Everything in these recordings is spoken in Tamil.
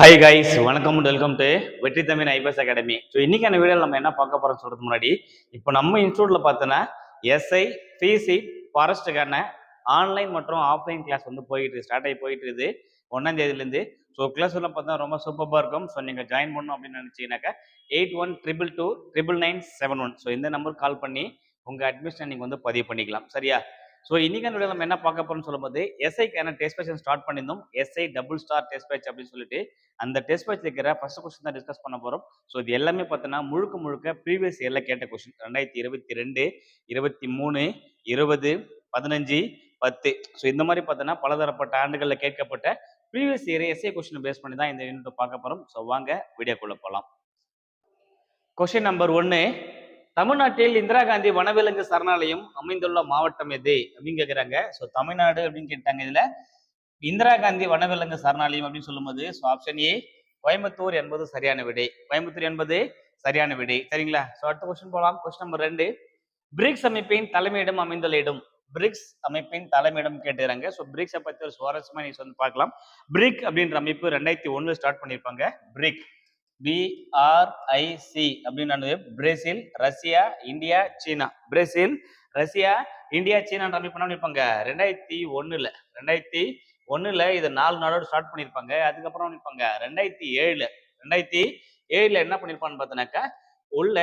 ஹை கைஸ் வணக்கம் welcome to Vetri Tamil IPS academy so இன்னைக்கான வீடியோ நம்ம என்ன பார்க்க போறோம் சொல்றது முன்னாடி இப்போ நம்ம இன்ஸ்டியூட்ல பார்த்தோன்னா எஸ்ஐ பிசி ஃபாரஸ்ட்டுக்கான ஆன்லைன் மற்றும் ஆஃப்லைன் கிளாஸ் வந்து போயிட்டு ஸ்டார்ட் ஆகி போயிட்டு இருக்குது. ஒன்றாம் தேதியிலேருந்து. ஸோ கிளாஸ் எல்லாம் பார்த்தா ரொம்ப சூப்பராக இருக்கும். ஸோ நீங்கள் ஜாயின் பண்ணணும் அப்படின்னு நினச்சிங்கனாக்கா eight one triple two triple nine seven one so இந்த நம்பருக்கு கால் பண்ணி உங்கள் அட்மிஷன் நீங்கள் வந்து பதிவு பண்ணிக்கலாம். சரியா? ஸோ இன்னைக்கு வீடியோ நம்ம என்ன பார்க்க போறோம்னு சொல்லும்போது எஸ்ஐக்கான டெஸ்ட் பேச்சன் ஸ்டார்ட் பண்ணியிருந்தோம். SI double star test batch அப்படின்னு சொல்லிட்டு. அந்த டெஸ்ட் பேட்ச் இருக்கிற ஃபர்ஸ்ட் கொஸ்டின் தான் டிஸ்கஸ் பண்ண போறோம். ஸோ இது எல்லாமே பார்த்தோன்னா முழுக்க முழுக்க ப்ரீவியஸ் இயரில் கேட்ட கொஸ்டின் ரெண்டாயிரத்தி இருபத்தி ரெண்டு இருபத்தி மூணு இருபது பதினஞ்சு பத்து. ஸோ இந்த மாதிரி பார்த்தோன்னா பலதரப்பட்ட ஆண்டுகளில் கேட்கப்பட்ட previous year SI question base பண்ணி தான் இந்த யூனிட் பார்க்க போகிறோம் ஸோ வாங்க வீடியோக்குள்ளே போகலாம் கொஸ்டின் நம்பர் ஒன்று தமிழ்நாட்டில் இந்திரா காந்தி வனவிலங்கு சரணாலயம் அமைந்துள்ள மாவட்டம் எது அப்படின்னு கேட்குறாங்க ஸோ தமிழ்நாடு அப்படின்னு கேட்டாங்க இதுல. இந்திரா காந்தி வனவிலங்கு சரணாலயம் அப்படின்னு சொல்லும்போது ஸோ ஆப்ஷன் ஏ கோயம்புத்தூர் என்பது சரியான விடை. கோயம்புத்தூர் என்பது சரியான விடை. சரிங்களா? ஸோ அடுத்த கொஸ்டின் போகலாம் கொஸ்டின் நம்பர் ரெண்டு பிரிக்ஸ் அமைப்பின் தலைமையிடம் அமைந்துள்ள இடம். பிரிக்ஸ் அமைப்பின் தலைமையிடம் கேட்டுறாங்க ஸோ பிரிக்ஸை பற்றி ஒரு சுவாரஸ்யமாக நீங்கள் வந்து பார்க்கலாம். பிரிக் அப்படின்ற அமைப்பு ரெண்டாயிரத்தி ஒன்று ஸ்டார்ட் பண்ணியிருப்பாங்க பிரிக் பிஆர்ஐசி அப்படின்னு Brazil Russia India China. Brazil Russia India சீனான்ற அமைப்பு என்ன பண்ணிருப்பாங்க ரெண்டாயிரத்தி ஒன்றுல ரெண்டாயிரத்தி ஒன்றில் இது நாலு நாளோட ஸ்டார்ட் பண்ணியிருப்பாங்க. அதுக்கப்புறம் பண்ணிருப்பாங்க ரெண்டாயிரத்தி ஏழு ரெண்டாயிரத்தி ஏழுல என்ன பண்ணியிருப்பான்னு பார்த்தோன்னாக்கா உள்ள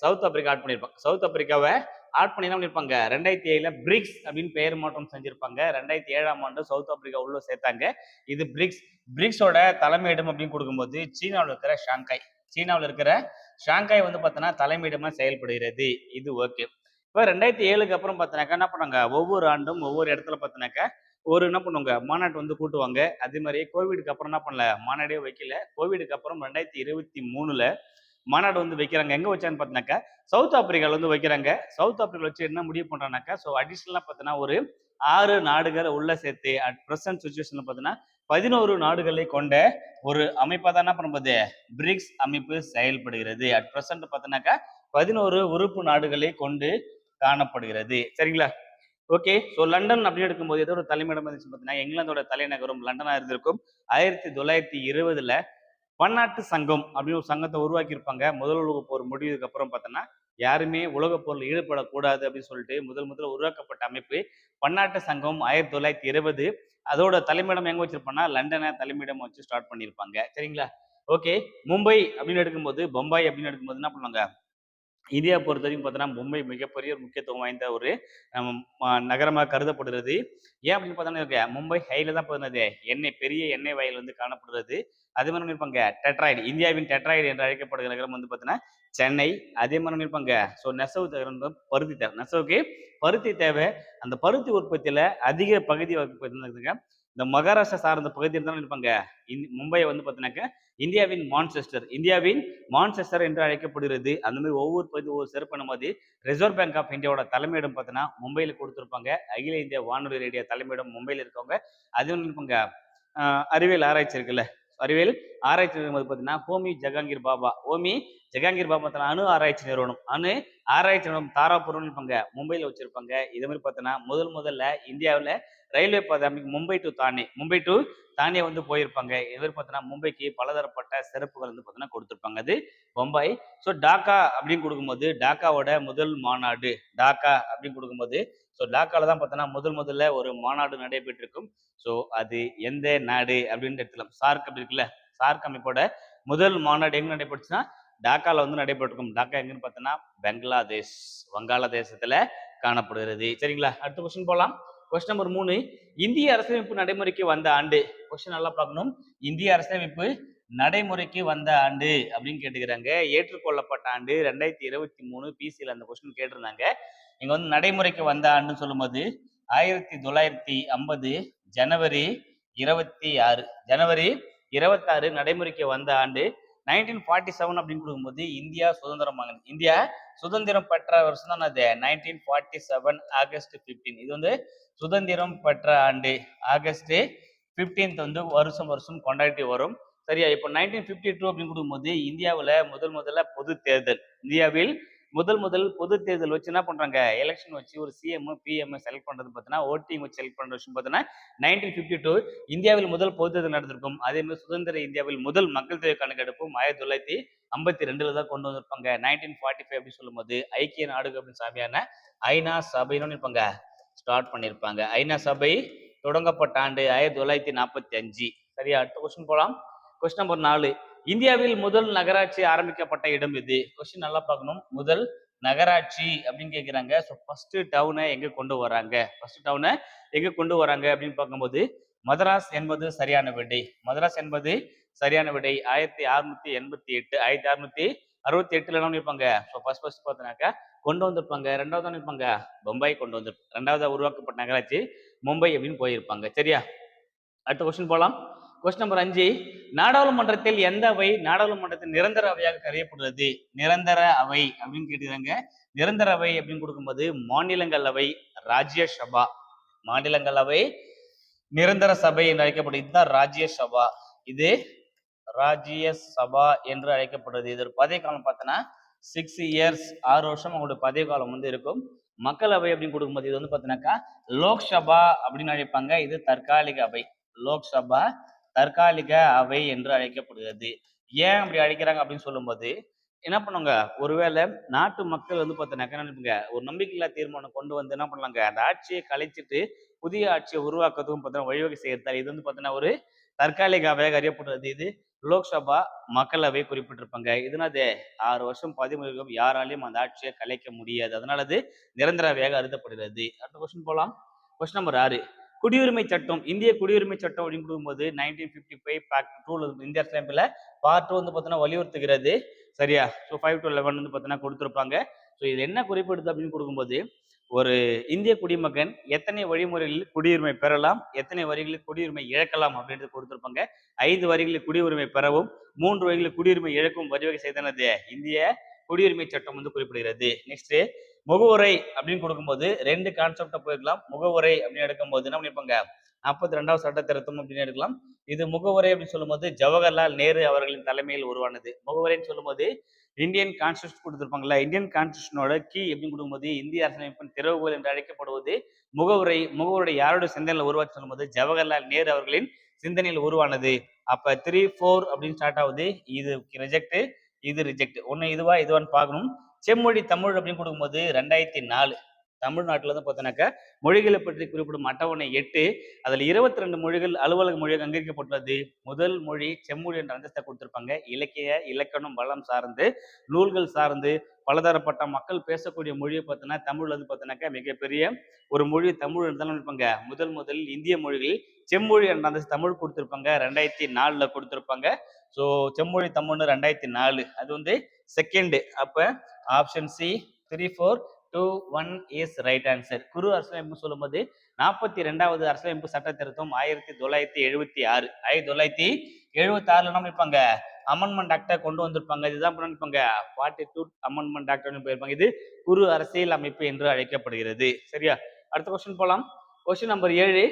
சவுத் ஆப்பிரிக்கா ஆட் பண்ணியிருப்பாங்க. சவுத் ஆப்பிரிக்காவை ஆட் பண்ணி என்ன பண்ணியிருப்பாங்க ரெண்டாயிரத்தி ஏழுல பிரிக்ஸ் அப்படின்னு பெயர் மாற்றம் செஞ்சிருப்பாங்க. ரெண்டாயிரத்தி ஏழாம் ஆண்டு சவுத் ஆப்பிரிக்கா உள்ள சேர்த்தாங்க. இது பிரிக்ஸ் பிரிக்ஸோட தலைமையிடம் அப்படின்னு கொடுக்கும்போது சீனாவில் இருக்கிற ஷாங்காய். சீனாவில் இருக்கிற ஷாங்காய் வந்து பார்த்தோன்னா தலைமையிடமா செயல்படுகிறது. இது ஓகே இப்போ ரெண்டாயிரத்தி ஏழுக்கு அப்புறம் பார்த்தோன்னாக்கா என்ன பண்ணாங்க ஒவ்வொரு ஆண்டும் ஒவ்வொரு இடத்துல பார்த்தோன்னாக்கா ஒரு என்ன பண்ணுவாங்க? மாநாட்டு வந்து கூட்டுவாங்க. அதே மாதிரி கோவிடுக்கு அப்புறம் என்ன பண்ணல? மாநாடே வைக்கல. கோவிடுக்கு அப்புறம் ரெண்டாயிரத்தி இருபத்தி மூணுல மாநாடு வந்து வைக்கிறாங்க. எங்க வச்சான்னு பார்த்தினாக்கா சவுத் ஆப்பிரிக்காவில் வந்து வைக்கிறாங்க. சவுத் ஆப்பிரிக்கா வச்சு என்ன முடிவு பண்றாங்கனாக்கா ஸோ அடிஷ்னலாக பார்த்தீங்கன்னா ஒரு ஆறு நாடுகளை உள்ள சேர்த்து அட் ப்ரெசன்ட் சுச்சுவேஷன்ல பார்த்தீங்கன்னா பதினோரு நாடுகளை கொண்ட ஒரு அமைப்பாக தான் என்ன பண்ணும்போது பிரிக்ஸ் அமைப்பு செயல்படுகிறது. அட் ப்ரெசன்ட் பார்த்தீங்கன்னாக்கா பதினோரு உறுப்பு நாடுகளை கொண்டு காணப்படுகிறது. சரிங்களா? ஓகே ஸோ லண்டன் அப்படின்னு எடுக்கும்போது எதோட தலைமையிடம் இருந்துச்சு பார்த்தீங்கன்னா இங்கிலாந்தோட தலைநகரம் லண்டனாக இருந்திருக்கும். ஆயிரத்தி தொள்ளாயிரத்தி இருபதுல பன்னாட்டு சங்கம் அப்படின்னு ஒரு சங்கத்தை உருவாக்கியிருப்பாங்க. முதல் உலக போர் முடிவுக்கு அப்புறம் பார்த்தோன்னா யாருமே உலக போரில் ஈடுபடக்கூடாது அப்படின்னு சொல்லிட்டு முதல் முதல்ல உருவாக்கப்பட்ட அமைப்பு பன்னாட்டு சங்கம் ஆயிரத்தி தொள்ளாயிரத்தி இருபது. அதோட தலைமையிடம் எங்க வச்சிருப்பாங்கன்னா லண்டனை தலைமையிடம் வச்சு ஸ்டார்ட் பண்ணியிருப்பாங்க. சரிங்களா? ஓகே. மும்பை அப்படின்னு எடுக்கும்போது பம்பாய் அப்படின்னு எடுக்கும்போது என்ன பண்ணுவாங்க? இந்தியா பொறுத்த வரைக்கும் பார்த்தோன்னா மும்பை மிகப்பெரிய ஒரு முக்கியத்துவம் வாய்ந்த ஒரு நகரமாக கருதப்படுகிறது. ஏன் அப்படின்னு பார்த்தோன்னா மும்பை ஹைல தான் பார்த்தது எண்ணெய் பெரிய எண்ணெய் வயல் வந்து காணப்படுகிறது. அதே மாதிரி இருப்பாங்க டெட்ராய்டு இந்தியாவின் டெட்ராய்டு என்று அழைக்கப்படுகிற நகரம் வந்து பார்த்தீங்கன்னா சென்னை. அதே மாதிரி இருப்பாங்க ஸோ நெசவு தகரம் பருத்தி தேவை. நெசவுக்கு பருத்தி தேவை. அந்த பருத்தி உற்பத்தியில அதிக பகுதி வகுப்பு இந்த மகாராஷ்டிரா சார்ந்த பகுதியில் தான் இருப்பாங்க. மும்பையை வந்து பார்த்தீங்கன்னாக்க இந்தியாவின் மான்செஸ்டர். இந்தியாவின் மான்செஸ்டர் என்று அழைக்கப்படுகிறது. அந்த மாதிரி ஒவ்வொரு பகுதி ஒவ்வொரு சிறப்பான மாதிரி ரிசர்வ் பேங்க் ஆஃப் இந்தியாவோட தலைமையிடம் பார்த்தீங்கன்னா மும்பையில் கொடுத்துருப்பாங்க. அகில இந்திய வானொலி ரேடியோ தலைமையிடம் மும்பையில் இருக்கவங்க. அது வந்து இருப்பாங்க அறிவியல் ஆராய்ச்சி இருக்குல்ல. அறிவியல் ஆராய்ச்சி நிறுவனம் பார்த்தீங்கன்னா ஹோமி ஜஹாங்கீர் பாபா. ஹோமி ஜஹாங்கீர் பாபா அணு ஆராய்ச்சி நிறுவனம். அணு ஆராய்ச்சி நிறுவனம் தாராபுரம் இருப்பாங்க. மும்பையில் வச்சிருப்பாங்க. இதே மாதிரி பார்த்தீங்கன்னா முதல் முதல்ல இந்தியாவில் ரயில்வே பாதை அமைக்க மும்பை டு தானே மும்பை டு தானே வந்து போயிருப்பாங்க. இது பார்த்தோன்னா மும்பைக்கு பலதரப்பட்ட சிறப்புகள் வந்து பார்த்தீங்கன்னா கொடுத்துருப்பாங்க. அது மும்பை ஸோ டாக்கா அப்படின்னு கொடுக்கும்போது டாக்காவோட முதல் மாநாடு டாக்கா அப்படின்னு கொடுக்கும்போது ஸோ டாக்காவில் தான் பார்த்தோன்னா முதல் முதல்ல ஒரு மாநாடு நடைபெற்றிருக்கும். ஸோ அது எந்த நாடு அப்படின்ற இடத்துல சார்க் அப்படி இருக்குல்ல சார்க் அமைப்போட முதல் மாநாடு எங்கே நடைபெற்றுச்சுன்னா டாக்காவில் வந்து நடைபெற்றிருக்கும். டாக்கா எங்கன்னு பார்த்தோன்னா பெங்களாதேஷ் வங்காளதேசத்தில் காணப்படுகிறது. சரிங்களா? அடுத்த கொஸ்டின் போகலாம் கொஸ்டின் நம்பர் மூணு இந்திய அரசியலமைப்பு நடைமுறைக்கு வந்த ஆண்டு. கொஸ்டின் நல்லா பார்க்கணும். இந்திய அரசியலமைப்பு நடைமுறைக்கு வந்த ஆண்டு அப்படின்னு கேட்டுக்கிறாங்க. ஏற்றுக்கொள்ளப்பட்ட ஆண்டு ரெண்டாயிரத்தி இருபத்தி மூணு பிசியில் அந்த கொஸ்டின் கேட்டிருந்தாங்க. இங்க வந்து நடைமுறைக்கு வந்த ஆண்டுன்னு சொல்லும்போது ஆயிரத்தி தொள்ளாயிரத்தி ஐம்பது ஜனவரி இருபத்தி ஆறு ஜனவரி இருபத்தாறு நடைமுறைக்கு வந்த ஆண்டு. நைன்டீன் ஃபார்ட்டி செவன் அப்படின்னு கொடுக்கும்போது இந்தியா சுதந்திரம் வாங்கினது இந்தியா சுதந்திரம் பெற்ற வருஷம் தான் அது. Nineteen forty seven August fifteen இது வந்து சுதந்திரம் பெற்ற ஆண்டு. ஆகஸ்ட் பிப்டீன்த் வந்து வருஷம் வருஷம் கொண்டாடி வரும். சரியா? இப்போ நைன்டீன் ஃபிஃப்டி டூ அப்படின்னு கொடுக்கும்போது இந்தியாவில் முதல் முதல்ல பொது தேர்தல். இந்தியாவில் முதல் முதல் பொது தேர்தல் வச்சு என்ன பண்றாங்க? எலெக்ஷன் வச்சு ஒரு சிஎம் பிஎம் செலக்ட் பண்றது பார்த்தீங்கன்னா ஓட்டிங் வச்சு செலக்ட் பண்ற விஷயம் பார்த்தீங்கன்னா நைன்டீன் பிப்டி டூ இந்தியாவில் முதல் பொது தேர்தல் நடந்திருக்கும். அதே மாதிரி சுதந்திர இந்தியாவில் முதல் மக்கள் தொகை கணக்கெடுப்பும் ஆயிரத்தி தொள்ளாயிரத்தி ஐம்பத்தி ரெண்டுல தான் கொண்டு வந்திருப்பாங்க. நைன்டீன் ஃபார்ட்டி ஃபைவ் அப்படின்னு சொல்லும்போது ஐக்கிய நாடுகள் அப்படின்னு சாமியான ஐநா சபைன்னு இருப்பாங்க. ஸ்டார்ட் பண்ணியிருப்பாங்க ஐநா சபை தொடங்கப்பட்ட ஆண்டு ஆயிரத்தி தொள்ளாயிரத்தி நாற்பத்தி அஞ்சு. சரியா? அடுத்த கொஸ்டின் போகலாம் கொஸ்டின் நம்பர் நாலு. இந்தியாவில் முதல் நகராட்சி ஆரம்பிக்கப்பட்ட இடம் இது கொஸ்டின் நல்லா பார்க்கணும். முதல் நகராட்சி அப்படின்னு கேட்குறாங்க ஸோ ஃபர்ஸ்ட் டவுனை எங்க கொண்டு வராங்க? ஃபர்ஸ்ட் டவுனை எங்க கொண்டு வராங்க அப்படின்னு பார்க்கும்போது மதராஸ் என்பது சரியான விடை. மதராஸ் என்பது சரியான விடை. ஆயிரத்தி அறுநூத்தி எண்பத்தி எட்டு ஆயிரத்தி அறுநூத்தி அறுபத்தி எட்டுல என்ன பண்ணிருப்பாங்க? ஸோ ஃபர்ஸ்ட் ஃபர்ஸ்ட் பார்த்தோன்னாக்கா கொண்டு வந்திருப்பாங்க. ரெண்டாவது என்ன இருப்பாங்க பம்பாய் கொண்டு வந்து ரெண்டாவது உருவாக்கப்பட்ட நகராட்சி மும்பை அப்படின்னு போயிருப்பாங்க. சரியா? அடுத்த கொஸ்டின் போகலாம் கொஸ்டின் நம்பர் அஞ்சு. நாடாளுமன்றத்தில் எந்த அவை நாடாளுமன்றத்தில் நிரந்தர அவையாக கருதப்படுகிறது? நிரந்தர அவை அப்படின்னு கேட்டுக்கிறாங்க நிரந்தர அவை அப்படின்னு கொடுக்கும்போது மாநிலங்களவை ராஜ்யசபா. மாநிலங்களவை நிரந்தர சபை என்று அழைக்கப்படுது இதுதான் ராஜ்யசபா. இது ராஜ்யசபா என்று அழைக்கப்படுது. இது ஒரு பதவி காலம் பார்த்தோன்னா சிக்ஸ் இயர்ஸ் ஆறு வருஷம் அவங்களுடைய பதவி காலம் வந்து இருக்கும். மக்களவை அப்படின்னு கொடுக்கும்போது இது வந்து பார்த்தீங்கன்னாக்கா லோக்சபா அப்படின்னு அழைப்பாங்க. இது தற்காலிக அவை. லோக்சபா தற்காலிக அவை என்று அழைக்கப்படுகிறது. ஏன் அப்படி அழைக்கிறாங்க அப்படின்னு சொல்லும்போது என்ன பண்ணுவாங்க? ஒருவேளை நாட்டு மக்கள் வந்து பார்த்தீங்கன்னாக்கா நினைப்புங்க? ஒரு நம்பிக்கையில்லா தீர்மானம் கொண்டு வந்து என்ன பண்ணலாங்க? அந்த ஆட்சியை கலைச்சிட்டு புதிய ஆட்சியை உருவாக்குறதுக்கும் பார்த்தீங்கன்னா வழிவகை செய்யறதால் இது வந்து பார்த்தீங்கன்னா ஒரு தற்காலிக அவையாக அறியப்படுறது இது லோக்சபா மக்களவை குறிப்பிட்டிருப்பாங்க. இதனால ஆறு வருஷம் பதவி யாராலையும் அந்த ஆட்சியை கலைக்க முடியாது. அதனால அது நிரந்தர அவையாக அறுத்தப்படுகிறது அடுத்த கொஸ்டின் போகலாம் கொஸ்டின் நம்பர் ஆறு. குடியுரிமை சட்டம் இந்திய குடியுரிமை சட்டம் அப்படின்னு கொடுக்கும்போது நைன்டீன் ஃபிஃப்டி ஃபைவ் பேக்ட் டூல இந்தியா ஸ்டாம்பில் பார்ட் டூ வந்து பார்த்தீங்கன்னா வலியுறுத்துகிறது. சரியா? ஸோ ஃபைவ் டு லெவன் வந்து பார்த்தீங்கன்னா கொடுத்துருப்பாங்க. ஸோ இது என்ன குறிப்பிடுது அப்படின்னு கொடுக்கும்போது ஒரு இந்திய குடிமகன் எத்தனை வழிமுறைகளில் குடியுரிமை பெறலாம் எத்தனை வரிகளில் குடியுரிமை இழக்கலாம் அப்படின்றது கொடுத்துருப்பாங்க. ஐந்து வரிகளில் குடியுரிமை பெறவும் மூன்று வரிகளில் குடியுரிமை இழக்கும் வரிவகை செய்தனது இந்திய குடியுரிமை சட்டம் வந்து குறிப்பிடுகிறது. நெக்ஸ்ட் முகவுரை அப்படின்னு கொடுக்கும்போது ரெண்டு கான்செப்டை போயிருக்கலாம். முகவுரை அப்படின்னு எடுக்கும்போது என்ன பண்ணிருப்பாங்க நாற்பத்தி ரெண்டாவது சட்ட திருத்தம் அப்படின்னு எடுக்கலாம். இது முகவுரை அப்படின்னு சொல்லும்போது ஜவஹர்லால் நேரு அவர்களின் தலைமையில் உருவானது. முகவுரைன்னு சொல்லும்போது இந்தியன் கான்ஸ்டியூஷன் கொடுத்துருப்பாங்கல்ல. இந்தியன் கான்ஸ்டியூஷனோட கீ அப்படின்னு கொடுக்கும்போது இந்திய அரசமைப்பின் திறவுகோல் என்று அழைக்கப்படுவது முகவுரை முகவுரை யாரோட சிந்தனையில் உருவாச்சு சொல்லும்போது ஜவஹர்லால் நேரு அவர்களின் சிந்தனையில் உருவானது. அப்ப த்ரீ ஃபோர் அப்படின்னு ஸ்டார்ட் ஆகுது. இது ரிஜெக்ட் இது ரிஜெக்ட் ஒன்று இதுவா இதுவான்னு பார்க்கணும். செம்மொழி தமிழ் அப்படின்னு கொடுக்கும்போது ரெண்டாயிரத்தி நாலு தமிழ்நாட்டில் வந்து பார்த்தோன்னாக்கா மொழிகளை பற்றி குறிப்பிடும் அட்டவணை எட்டு. அதில் இருபத்தி ரெண்டு மொழிகள் அலுவலக மொழியாக அங்கீகரிக்கப்பட்டுள்ளது. முதல் மொழி செம்மொழி என்ற அந்தஸ்தை கொடுத்துருப்பாங்க. இலக்கிய இலக்கணம் வளம் சார்ந்து நூல்கள் சார்ந்து பலதரப்பட்ட மக்கள் பேசக்கூடிய மொழியை பார்த்தோன்னா தமிழ் வந்து பார்த்தோன்னாக்கா மிகப்பெரிய ஒரு மொழி தமிழ் இருந்தாலும் இருப்பாங்க. முதல் முதலில் இந்திய மொழிகளில் செம்மொழி என்ற அந்தஸ்து தமிழ் கொடுத்துருப்பாங்க. ரெண்டாயிரத்தி நாலில் கொடுத்துருப்பாங்க. ஸோ செம்மொழி தமிழ்னு ரெண்டாயிரத்தி நாலு. அது வந்து செகண்டு அப்போ option C three four two one is right answer குரு அரசியலமைப்பு சொல்லும்போது நாற்பத்தி ரெண்டாவது அரசியலமைப்பு சட்ட திருத்தம் ஆயிரத்தி தொள்ளாயிரத்தி எழுபத்தி ஆறு. ஆயிரத்தி தொள்ளாயிரத்தி எழுபத்தி ஆறுல என்ன இருப்பாங்க அமெண்ட்மெண்ட் ஆக்டை கொண்டு வந்திருப்பாங்க. இதுதான் பண்ணிருப்பாங்க? ஃபார்ட்டி டூ அமெண்ட்மெண்ட் ஆக்ட் போயிருப்பாங்க. இது குரு அரசியல் அமைப்பு என்று அழைக்கப்படுகிறது. சரியா? அடுத்த கொஸ்டின் போகலாம் கொஸ்டின் நம்பர் ஏழு.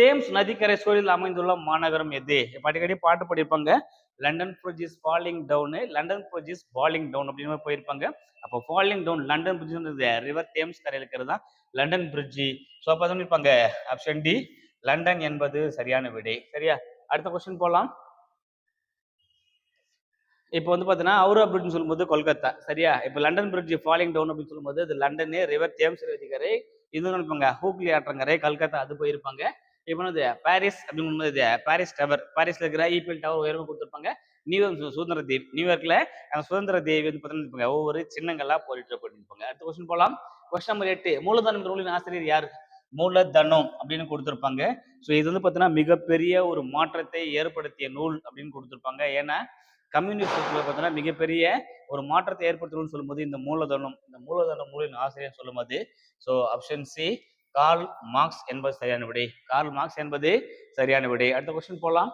தேம்ஸ் நதிக்கரை சூழலில் அமைந்துள்ள மாநகரம் எது? இப்ப அடிக்கடி பாட்டு படிப்பாங்க London bridge is falling down London bridge is falling down அப்படின்னு போயிருப்பாங்க. அப்போ falling down London bridge river Thames கரையில் இருக்கிறது தான் லண்டன் பிரிட்ஜி ஸோ அப்போ தான் இருப்பாங்க ஆப்ஷன் டி லண்டன் என்பது சரியான விடை. சரியா? அடுத்த கொஸ்டின் போகலாம் இப்போ வந்து பார்த்தீங்கன்னா அவுரா பிரிட்ஜ் சொல்லும்போது கொல்கத்தா. சரியா? இப்போ லண்டன் பிரிட்ஜ் ஃபாலிங் டவுன் அப்படின்னு சொல்லும்போது அது லண்டனு ரிவர் தேம்ஸ் நதிக்கரை இது நினைப்பாங்க? ஹூக்லி ஆற்றங்கரை கல்கத்தா அது போயிருப்பாங்க. இப்போ வந்து பாரிஸ் அப்படின்னு இது பாரிஸ் டவர் பாரிஸ்ல இருக்கிற ஈபிஎல் டவர் உயர்வு கொடுத்துருப்பாங்க. நியூயார்க் சுதந்திர தேவி நியூயார்க்ல அந்த சுதந்திர தேவி வந்து பார்த்தீங்கன்னா ஒவ்வொரு சின்னங்களா போயிட்டு போயிருப்பாங்க அடுத்த கொஸ்டின் போலாம். கொஸ்டின் நம்பர் எட்டு. மூலதனம் நூலின் ஆசிரியர் யார்? மூலதனம் அப்படின்னு கொடுத்துருப்பாங்க. ஸோ இது வந்து பார்த்தீங்கன்னா மிகப்பெரிய ஒரு மாற்றத்தை ஏற்படுத்திய நூல் அப்படின்னு கொடுத்துருப்பாங்க. ஏன்னா கம்யூனிஸ்ட் பார்த்தீங்கன்னா மிகப்பெரிய ஒரு மாற்றத்தை ஏற்படுத்தணும்னு சொல்லும்போது இந்த மூலதனம் இந்த மூலதனம் நூலின் ஆசிரியர் சொல்லும்போது so option C Karl Marx என்பது சரியான விடை. கார்ல் மார்க்ஸ் என்பது சரியான விடை. அடுத்த கொஸ்டின் போகலாம்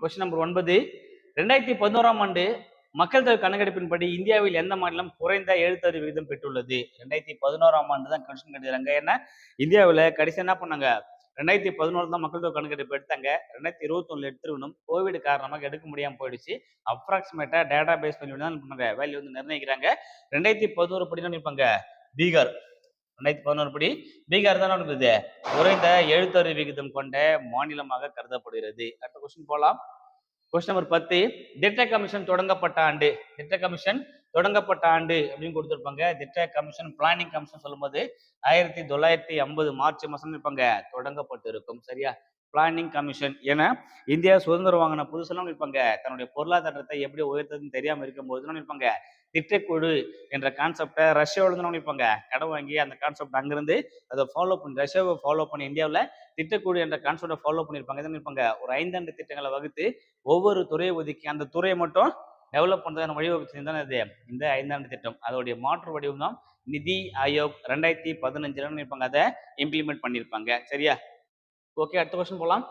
கொஸ்டின் நம்பர் ஒன்பது. ரெண்டாயிரத்தி பதினோராம் ஆண்டு மக்கள் தொகை கணக்கெடுப்பின்படி இந்தியாவில் எந்த மாநிலம் குறைந்த எழுத்தறிவு விகிதம் பெற்றுள்ளது? ரெண்டாயிரத்தி பதினோராம் ஆண்டு தான் கொஸ்டின் கேட்டுறாங்க ஏன்னா இந்தியாவில் கடைசி என்ன பண்ணாங்க? ரெண்டாயிரத்தி பதினோரு தான் மக்கள் தொகை கணக்கெடுப்பு எடுத்தாங்க. ரெண்டாயிரத்தி இருபத்தொன்னு எடுத்துருக்கணும். கோவிட் காரணமாக எடுக்க முடியாமல் போயிடுச்சு. அப்ராக்சிமேட்டா டேட்டா பேஸ் பண்ணி தான் பண்ணாங்க. வேல்யூ வந்து நிர்ணயிக்கிறாங்க. ரெண்டாயிரத்தி பதினோரு படி தான் நிற்பாங்க பீகார். ரெண்டாயிரத்தி பதினோரு படி பீகார் தான் இருக்குது குறைந்த எழுத்தறிவு விகிதம் கொண்ட மாநிலமாக கருதப்படுகிறது. அடுத்த கொஸ்டின் போலாம். கொஸ்டின் நம்பர் பத்து. திட்ட கமிஷன் தொடங்கப்பட்ட ஆண்டு. திட்ட கமிஷன் தொடங்கப்பட்ட ஆண்டு அப்படின்னு கொடுத்துருப்பாங்க. திட்ட கமிஷன் பிளானிங் கமிஷன் சொல்லும்போது ஆயிரத்தி தொள்ளாயிரத்தி ஐம்பது மார்ச் மாசம் இருப்பாங்க தொடங்கப்பட்டு இருக்கும் சரியா? Planning commission. என இந்தியா சுதந்திரம் வாங்கின புதுசெல்லாம் நிற்பாங்க தன்னுடைய பொருளாதாரத்தை எப்படி உயர்த்ததுன்னு தெரியாமல் இருக்கும்போது நிற்பாங்க திட்டக்குழு என்ற கான்செப்டை ரஷ்யாவிலேருந்து நினைப்பாங்க கடன் வாங்கி அந்த கான்செப்ட் அங்கிருந்து அதை ஃபாலோ பண்ணி ரஷ்யாவை ஃபாலோ பண்ணி இந்தியாவில் திட்டக்குழு என்ற கான்செப்டை ஃபாலோ பண்ணியிருப்பாங்க. இதை இருப்பாங்க ஒரு ஐந்தாண்டு திட்டங்களை வகுத்து ஒவ்வொரு துறையை ஒதுக்கி அந்த துறையை மட்டும் டெவலப் பண்ணுறதுக்கான வழிவகுத்து தானே இது. இந்த ஐந்தாண்டு திட்டம். அதோடைய மாற்று வடிவம் தான் நிதி ஆயோக் ரெண்டாயிரத்தி பதினஞ்சுல இருப்பாங்க அதை இம்ப்ளிமெண்ட் பண்ணியிருப்பாங்க. சரியா? ஓகே அடுத்த கொஸ்டின் போகலாம்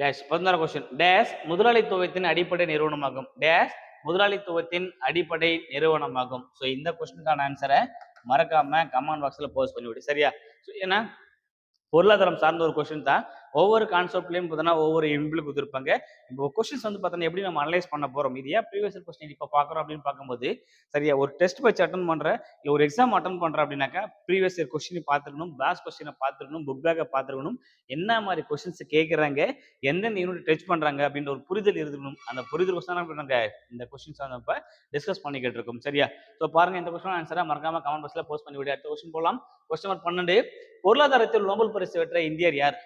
டேஷ் பதினாறு கொஸ்டின் டேஷ் முதலாளித்துவத்தின் அடிப்படை நிறுவனமாகும். டேஷ் முதலாளித்துவத்தின் அடிப்படை நிறுவனமாகும். ஸோ இந்த கொஸ்டினுக்கான ஆன்சரை மறக்காம கமெண்ட் பாக்ஸ்ல போஸ்ட் பண்ணிவிடு. சரியா? ஸோ ஏன்னா பொருளாதாரம் சார்ந்த ஒரு கொஸ்டின் தான். ஒவ்வொரு கான்செப்ட்லையும் பார்த்தோன்னா ஒவ்வொரு இம்பிள் கொடுத்துருப்பாங்க. இப்போ கொஸ்டின்ஸ் வந்து பார்த்தோன்னா எப்படி நம்ம அனலைஸ் பண்ண போறோம்? இது ஏன் ப்ரீவியஸ் கொஸ்டின் இப்போ பார்க்குறோம் அப்படின்னு பார்க்கும்போது சரியா ஒரு டெஸ்ட் வச்சு அட்டன் பண்ணுறேன் இல்லை ஒரு எக்ஸாம் அட்டன் பண்ணுற அப்படின்னாக்கா ப்ரீவியஸ் இயர் கொஸ்டினை பார்த்துருக்கணும் பேஸ் கொஸ்டினை பார்த்துருக்கணும் புக் பேக்கை பார்த்துருக்கணும் என்ன மாதிரி கொஸ்டின்ஸ் கேட்குறாங்க எந்தெந்த யூனிட் டச் பண்ணுறாங்க அப்படின்ற ஒரு புரிதல் இருக்கணும். அந்த புரிதல் கொஸ்டின் என்ன பண்ணுறாங்க இந்த கொஸ்டின்ஸ் வந்து இப்போ டிஸ்கஸ் பண்ணிக்கிட்டு இருக்கோம் சரியா? ஸோ பாருங்க இந்த கொஸ்டின் ஆன்சராக மறக்காம கமெண்ட் பாக்ஸில் போஸ்ட் பண்ணி விட. அடுத்த கொஸ்டின் போகலாம் கொஸ்டின் நம்பர் பன்னெண்டு பொருளாதாரத்தில் நோபல் பரிசு பெற்ற இந்தியர் யார்?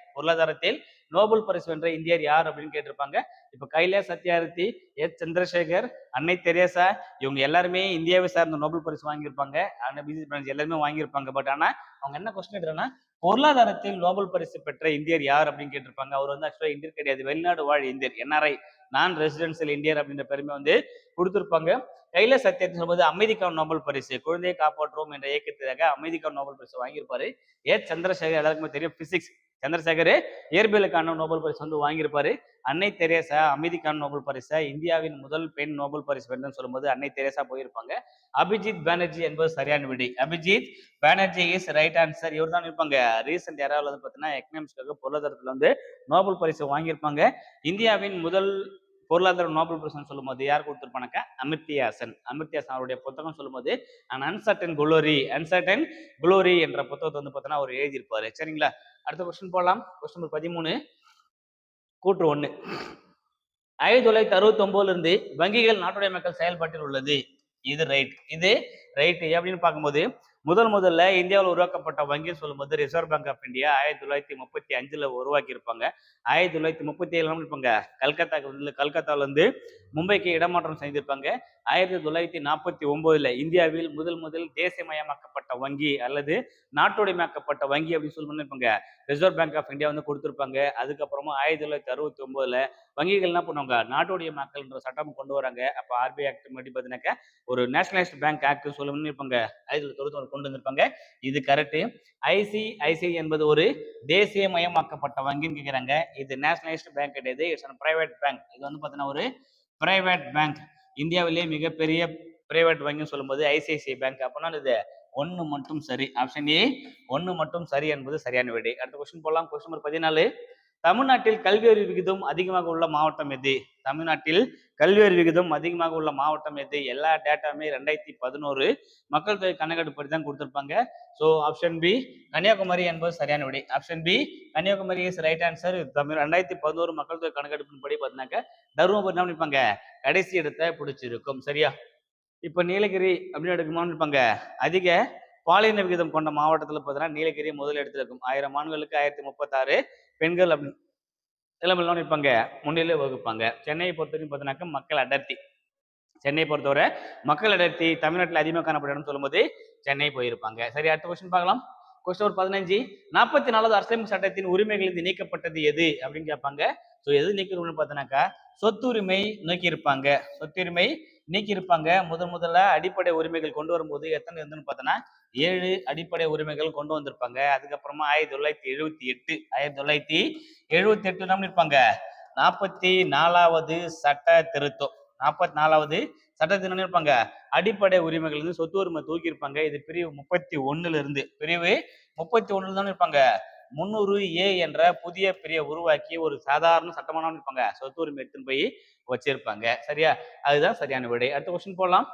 விவகாரத்தில் நோபல் பரிசு வென்ற இந்தியர் யார் அப்படின்னு கேட்டிருப்பாங்க. இப்ப கைலே சத்யார்த்தி எஸ் சந்திரசேகர் அன்னை தெரேசா இவங்க எல்லாருமே இந்தியாவை சார்ந்த நோபல் பரிசு வாங்கியிருப்பாங்க. ஆனா பிசி பிரான்ஸ் எல்லாருமே வாங்கியிருப்பாங்க. பட் ஆனா அவங்க என்ன கொஸ்டின் எடுறாங்கன்னா பொருளாதாரத்தில் நோபல் பரிசு பெற்ற இந்தியர் யார் அப்படின்னு கேட்டிருப்பாங்க. அவர் வந்து ஆக்சுவலா இந்தியர் கிடையாது. வெளிநாடு வாழ் இந்தியர் என்ஆர்ஐ நான் ரெசிடென்சியல் இந்தியர் அப்படின்ற பெருமை வந்து கொடுத்திருப்பாங்க. கையில சத்தியத்தை சொல்லும்போது அமைதிக்கான நோபல் பரிசு குழந்தையை காப்பாற்றுவோம் என்ற இயக்கத்துக்காக அமைதிக்கான நோபல் பரிசு வாங்கியிருப்பாரு. ஏ சந்திரசேகர் எல்லாருக்குமே தெரியும். பிசிக்ஸ் சந்திரசேகர் இயற்பியலுக்கான நோபல் பரிசு வந்து வாங்கியிருப்பாரு. அன்னை தெரேசா அமைதிக்கான நோபல் பரிசை இந்தியாவின் முதல் பெண் நோபல் பரிசு வேண்டும் சொல்லும்போது அன்னை தெரேசா போயிருப்பாங்க. அபிஜித் பானர்ஜி என்பது சரியான விடை. Abhijit Banerjee is right answer இவர் தான் இருப்பாங்க ரீசெண்ட் யாராவது வந்து பார்த்தீங்கன்னா எக்கனாமிக்ஸ்க்காக பொருளாதாரத்தில் வந்து நோபல் பரிசு வாங்கியிருப்பாங்க. இந்தியாவின் முதல் பொருளாதார நோபல் பரிசு சொல்லும்போது யார் கொடுத்துருப்பாங்க அமிர்த்தியாசன் அமிர்தியாசன் அவருடைய புத்தகம் சொல்லும்போது and uncertain glory uncertain glory என்ற புத்தகத்தை வந்து பார்த்தோன்னா அவர் எழுதியிருப்பாரு. சரிங்களா? அடுத்த கொஸ்டின் போகலாம் கொஸ்டின் நம்பர் பதிமூணு. கூற்று ஒன்று ஆயிரத்தி தொள்ளாயிரத்தி அறுபத்தி ஒன்பதுல இருந்து வங்கிகள் நாட்டுடைய மக்கள் செயல்பாட்டில் உள்ளது. இது ரைட் இது ரைட் அப்படின்னு பார்க்கும்போது முதல் முதல்ல இந்தியாவில் உருவாக்கப்பட்ட வங்கின்னு சொல்லும்போது ரிசர்வ் பேங்க் ஆஃப் இந்தியா ஆயிரத்தி தொள்ளாயிரத்தி முப்பத்தி அஞ்சுல உருவாக்கி இருப்பாங்க ஆயிரத்தி தொள்ளாயிரத்தி முப்பத்தி ஏழு இருப்பாங்க கல்கத்தாக்கு வந்து கல்கத்தாவிலேருந்து மும்பைக்கு இடமாற்றம் செய்திருப்பாங்க. ஆயிரத்தி தொள்ளாயிரத்தி நாற்பத்தி ஒன்பதுல இந்தியாவில் முதல் முதல் தேசியமயமாக்கப்பட்ட வங்கி அல்லது நாட்டுடைமையாக்கப்பட்ட வங்கி அப்படின்னு சொல்லி பண்ணிருப்பாங்க ரிசர்வ் பேங்க் ஆஃப் இந்தியா வந்து கொடுத்துருப்பாங்க. அதுக்கப்புறமா ஆயிரத்தி தொள்ளாயிரத்தி அறுபத்தி ஒன்பதுல வங்கிகள் என்ன பண்ணுவாங்க? நாட்டுடைய மக்கள்ன்ற சட்டம் கொண்டு வராங்க. அப்போ ஆர்பிஐ ஆக்ட் மட்டும் பார்த்தீங்கன்னாக்கா ஒரு நேஷனலைஸ்ட் பேங்க் ஆக்ட் சொல்லணும்னு இருப்பாங்க ஆயிரத்தி தொள்ளாயிரத்தி தொண்ணூத்தி கொண்டு வந்திருப்பாங்க. இது கரெக்ட் ஐசிஐசிஐ என்பது ஒரு தேசியமயமாக்கப்பட்ட வங்கின்னு கேட்குறாங்க இது நேஷனலைஸ்ட் பேங்க் கிடையாது. இட்ஸ் பிரைவேட் பேங்க் இது வந்து பார்த்தீங்கன்னா ஒரு பிரைவேட் பேங்க் இந்தியாவிலேயே மிகப்பெரிய பிரைவேட் வங்கின்னு சொல்லும்போது ஐசிஐசிஐ பேங்க் அப்படின்னா இது ஒன்று மட்டும் சரி. ஆப்ஷன் ஏ ஒன்று மட்டும் சரி என்பது சரியான விடை. அடுத்த கொஸ்டின் போகலாம் கொஸ்டின் நம்பர் பதினாலு. தமிழ்நாட்டில் கல்வி அறிவு விகிதம் அதிகமாக உள்ள மாவட்டம் எது? தமிழ்நாட்டில் கல்வி அறிவு விகிதம் அதிகமாக உள்ள மாவட்டம் எது? எல்லா டேட்டாவுமே ரெண்டாயிரத்தி பதினோரு மக்கள் தொகை கணக்கெடுப்படி தான் கொடுத்துருப்பாங்க. ஸோ ஆப்ஷன் பி கன்னியாகுமரி என்பது சரியான விடை. Option B Kanyakumari is right answer Tamil ரெண்டாயிரத்தி பதினோரு மக்கள் தொகை கணக்கெடுப்பின் படி பார்த்தீங்கன்னாக்க தருமபுரி என்ன பண்ணிப்பாங்க கடைசி இடத்தை பிடிச்சிருக்கும். சரியா? இப்போ நீலகிரி அப்படின்னு எடுக்குமான்னு இருப்பாங்க. அதிக பாலின விகிதம் கொண்ட மாவட்டத்தில் பார்த்தீங்கன்னா நீலகிரி முதல் இடத்துல இருக்கும். ஆயிரம் ஆண்களுக்கு ஆயிரத்தி முப்பத்தாறு பெண்கள் அப்படி இளமெல்லாம் இருப்பாங்க முன்னிலை வகுப்பாங்க. சென்னையை பொறுத்த வரைக்கும் பார்த்தீங்கன்னாக்கா மக்கள் அடர்த்தி. சென்னை பொறுத்தவரை மக்கள் அடர்த்தி தமிழ்நாட்டில் அதிகமாக காணப்படும் சொல்லும்போது சென்னை போயிருப்பாங்க. சரி அடுத்த கொஸ்டின் பார்க்கலாம். கொஸ்டின் ஒரு பதினஞ்சு. நாற்பத்தி நாலாவது அரசியலமைப்பு சட்டத்தின் உரிமைகள் இருந்து நீக்கப்பட்டது எது அப்படின்னு கேட்பாங்க. ஸோ எது நீக்கணும்னு பார்த்தோன்னாக்கா சொத்துரிமை நீக்கியிருப்பாங்க. சொத்துரிமை நீக்கியிருப்பாங்க. முதன் முதல்ல அடிப்படை உரிமைகள் கொண்டு வரும்போது எத்தனை இருந்துன்னு பார்த்தோன்னா ஏழு அடிப்படை உரிமைகள் கொண்டு வந்திருப்பாங்க. அதுக்கப்புறமா ஆயிரத்தி தொள்ளாயிரத்தி எழுபத்தி எட்டு ஆயிரத்தி தொள்ளாயிரத்தி எழுபத்தி எட்டு என்ன இருப்பாங்க நாற்பத்தி நாலாவது சட்ட திருத்தம். நாற்பத்தி நாலாவது சட்டத்தில் என்ன இருப்பாங்க அடிப்படை உரிமைகள் இருந்து சொத்து உரிமை தூக்கி இருப்பாங்க. இது பிரிவு முப்பத்தி ஒண்ணுல இருந்து பிரிவு முப்பத்தி ஒண்ணுல தான் இருப்பாங்க முன்னூறு ஏ என்ற புதிய பிரிய உருவாக்கி ஒரு சாதாரண சட்டமான இருப்பாங்க சொத்து உரிமை எடுத்துன்னு போய் வச்சிருப்பாங்க. சரியா? அதுதான் சரியான விடை. அடுத்த கொஸ்டின் போடலாம்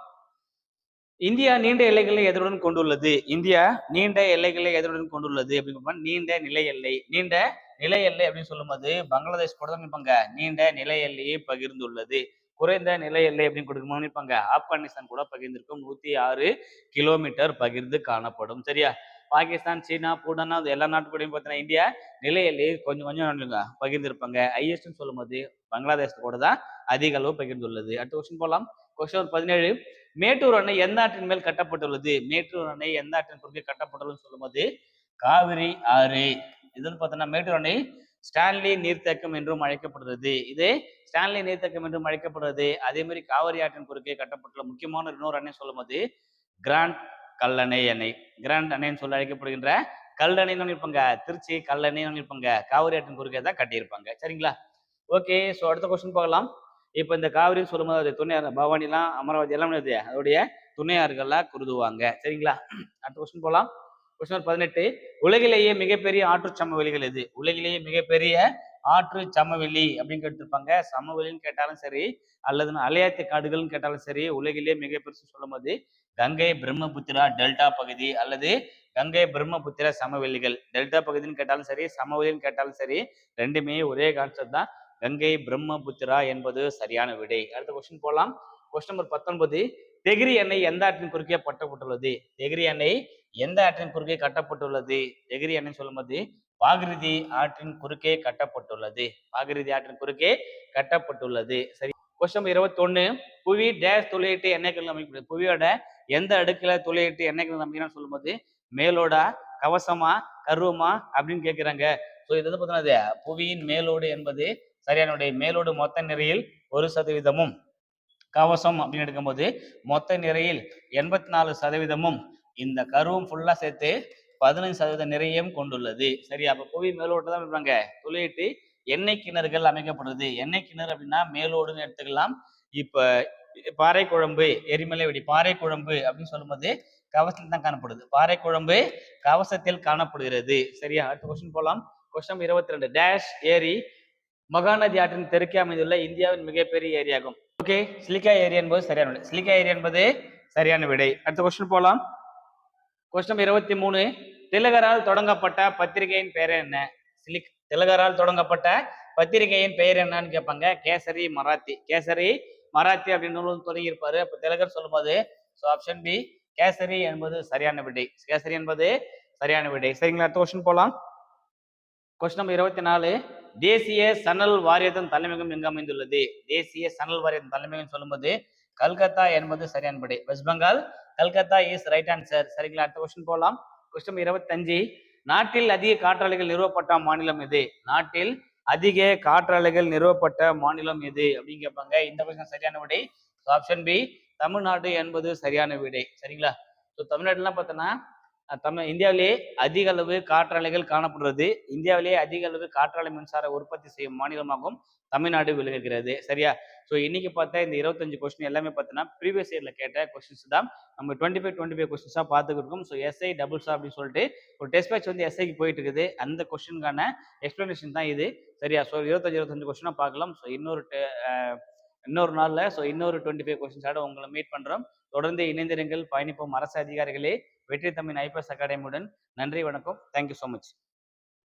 இந்தியா நீண்ட எல்லைகளை எதனுடன் கொண்டுள்ளது. இந்தியா நீண்ட எல்லைகளை எதனுடன் கொண்டுள்ளது அப்படின்னு நீண்ட நிலை எல்லை. நீண்ட நிலை எல்லை அப்படின்னு சொல்லும்போது பங்களாதேஷ் கூட தான் நிற்பாங்க நீண்ட நிலை எல்லையை பகிர்ந்துள்ளது. குறைந்த நிலை எல்லை அப்படின்னு கொடுக்கணும்னு நிற்பாங்க ஆப்கானிஸ்தான் கூட பகிர்ந்திருக்கும். நூத்தி ஆறு கிலோமீட்டர் பகிர்ந்து காணப்படும். சரியா? பாகிஸ்தான் சீனா பூட்டான் அது எல்லா நாட்டு பார்த்தீங்கன்னா இந்தியா நிலை கொஞ்சம் கொஞ்சம் பகிர்ந்திருப்பாங்க. ஐஎஸ்ட்னு சொல்லும்போது பங்களாதேஷ் கூட தான் அதிக அளவு பகிர்ந்துள்ளது. அடுத்த கொஸ்டின் போகலாம் கொஸ்டின் ஒரு பதினேழு. மேட்டூர் அணை எந்த ஆற்றின் மேல் கட்டப்பட்டுள்ளது? மேட்டூர் அணை எந்த ஆற்றின் குறுக்கே கட்டப்பட்டுள்ளதுன்னு சொல்லும்போது காவிரி ஆறு. இது வந்து பார்த்தோன்னா மேட்டூர் அணை ஸ்டான்லி நீர்த்தேக்கம் என்றும் அழைக்கப்படுகிறது. இது ஸ்டான்லி நீர்த்தேக்கம் என்றும் அழைக்கப்படுறது அதே மாதிரி காவிரி ஆற்றின் குறுக்கே கட்டப்பட்டுள்ள முக்கியமான இன்னொரு அணை சொல்லும்போது கிராண்ட் கல்லணை அணை. கிராண்ட் அணைன்னு சொல்லி அழைக்கப்படுகின்ற கல்லணைன்னு இருப்பாங்க. திருச்சி கல்லணைன்னு இருப்பாங்க. காவிரி ஆற்றின் குறுக்கே தான் கட்டியிருப்பாங்க. சரிங்களா? ஓகே ஸோ அடுத்த கொஸ்டின் பார்க்கலாம். இப்போ இந்த காவிரின்னு சொல்லும்போது அது துணையார் பவானிலாம் அமராவதி எல்லாம் என்னது? அதோடைய துணையார்கள்லாம் குருதுவாங்க. சரிங்களா? அடுத்த கொஸ்டின் போகலாம் கொஸ்டின் பதினெட்டு. உலகிலேயே மிகப்பெரிய ஆற்று சமவெளிகள் எது? உலகிலேயே மிகப்பெரிய ஆற்று சமவெளி அப்படின்னு கேட்டிருப்பாங்க. சமவெளின்னு கேட்டாலும் சரி அல்லது அலையாத்தி காடுகள்னு கேட்டாலும் சரி உலகிலேயே மிக பெருசு சொல்லும்போது கங்கை பிரம்மபுத்திரா டெல்டா பகுதி அல்லது கங்கை பிரம்மபுத்திரா சமவெளிகள். டெல்டா பகுதின்னு கேட்டாலும் சரி சமவெளின்னு கேட்டாலும் சரி ரெண்டுமே ஒரே கான்செப்ட் தான். கங்கை பிரம்மபுத்திரா என்பது சரியான விடை. அடுத்த கொஸ்டின் போகலாம் கொஸ்டின் நம்பர் பத்தொன்பது தெகிரி எண்ணெய் எந்த ஆற்றின் குறுக்கே பட்டப்பட்டுள்ளது? தெகிரி எண்ணெய் எந்த ஆற்றின் குறுக்கே கட்டப்பட்டுள்ளது? தெகிரி எண்ணெய் சொல்லும்போது பாகிருதி ஆற்றின் குறுக்கே கட்டப்பட்டுள்ளது. பாகிருதி ஆற்றின் குறுக்கே கட்டப்பட்டுள்ளது. சரி. கொஸ்டின் இருபத்தி ஒண்ணு புவி டேஷ் துளையிட்டு எண்ணெய்கள் அமைக்கப்படுது. புவியோட எந்த அடுக்குல துளையிட்டு எண்ணெய்கள் அமைக்கணும்னு சொல்லும்போது மேலோடா கவசமா கருவமா அப்படின்னு கேட்கிறாங்க ஸோ இது வந்து பார்த்தீங்கன்னா புவியின் மேலோடு என்பது சரியானுடைய மேலோடு மொத்த நிறையில் ஒரு சதவீதமும் கவசம் அப்படின்னு எடுக்கும்போது மொத்த நிறையில் எண்பத்தி நாலு சதவீதமும் இந்த கருவம் ஃபுல்லா சேர்த்து பதினைஞ்சு சதவீத நிறையும் கொண்டுள்ளது. சரி அப்ப புவி மேலோட்டு தான் இருப்பாங்க துளையிட்டு எண்ணெய் கிணறுகள் அமைக்கப்படுது. எண்ணெய் கிணறு அப்படின்னா மேலோடுன்னு எடுத்துக்கலாம். இப்ப பாறை குழம்பு எரிமலை வெடி பாறை குழம்பு அப்படின்னு சொல்லும்போது கவசத்தில் தான் காணப்படுது. பாறை குழம்பு கவசத்தில் காணப்படுகிறது. சரியா? அடுத்த கொஸ்டின் போலாம். கொஸ்டின் இருபத்தி ரெண்டு. டேஷ் ஏரி மகாநதி ஆற்றின் தெற்கே அமைந்துள்ள இந்தியாவின் மிகப்பெரிய ஏரியாகும். ஓகே சிலிக்கா ஏரியா என்பது சரியான விடை. சிலிக்கா ஏரியா என்பது சரியான விடை. அடுத்த கொஸ்டின் போகலாம் கொஸ்டின் இருபத்தி மூணு. திலகரால் தொடங்கப்பட்ட பத்திரிகையின் பெயர் என்ன? சிலிக் திலகரால் தொடங்கப்பட்ட பத்திரிகையின் பெயர் என்னன்னு கேட்பாங்க. கேசரி மராத்தி. கேசரி மராத்தி அப்படின்னு நூல் தொடங்கி இருப்பாரு அப்ப திலகர் சொல்லும்போது ஸோ ஆப்ஷன் பி கேசரி என்பது சரியான விடை. கேசரி என்பது சரியான விடை. சரிங்களா? அடுத்த கொஸ்டின் போகலாம் கொஸ்டின் நம்பர் இருபத்தி நாலு. தேசிய சணல் வாரியத்தின் தலைமையகம் எங்கு அமைந்துள்ளது? தேசிய சணல் வாரியத்தின் தலைமையகம் சொல்லும்போது கல்கத்தா என்பது சரியான விடை west Bengal Calcutta is right answer சரிங்களா? அடுத்த கொஸ்டின் போகலாம் கொஸ்டின் இருபத்தஞ்சு. நாட்டில் அதிக காற்றாலைகள் நிறுவப்பட்ட மாநிலம் எது? நாட்டில் அதிக காற்றாலைகள் நிறுவப்பட்ட மாநிலம் எது? அப்படின்னு கேட்பாங்க. இந்த கொஸ்டின் சரியான விடை ஆப்ஷன் பி தமிழ்நாடு என்பது சரியான விடை. சரிங்களா? ஸோ தமிழ்நாடுலாம் பார்த்தோன்னா தமிழ் இந்தியாவிலேயே அதிக அளவு காற்றாலைகள் காணப்படுறது. இந்தியாவிலேயே அதிக அளவு காற்றாலை மின்சார உற்பத்தி செய்யும் மாநிலமாகவும் தமிழ்நாடு விளங்குகிறது. சரியா? ஸோ இன்னைக்கு பார்த்தா இந்த இருபத்தஞ்சு கொஸ்டின் எல்லாமே பார்த்தீங்கன்னா ப்ரீவியஸ் இயரில் கேட்ட கொஸ்டின்ஸ் தான். நம்ம டுவெண்ட்டி ஃபைவ் டுவெண்ட்டி ஃபைவ் கொஸ்டின்ஸாக பார்த்துக்கிட்டு இருக்கோம். ஸோ எஸ்ஐ டபுள்ஸா அப்படின்னு சொல்லிட்டு ஒரு டெஸ்ட் பேட்ச் வந்து எஸ்ஐக்கு போயிட்டு இருக்குது. அந்த கொஸ்டினுக்கான எக்ஸ்பிளனேஷன் தான் இது. சரியா? ஸோ இருபத்தஞ்சு இருபத்தஞ்சு கொஸ்டினாக பார்க்கலாம். ஸோ இன்னொரு இன்னொரு நாளில் ஸோ இன்னொரு டுவெண்ட்டி ஃபைவ் கொஸ்டின்ஸோட உங்களை மீட் பண்ணுறோம் தொடர்ந்து இணைந்திருங்கள் பயணிப்போம் அரசு அதிகாரிகளே. வெற்றி தமிழ் ஐபிஎஸ் அகாடமியுடன். நன்றி வணக்கம். Thank you so much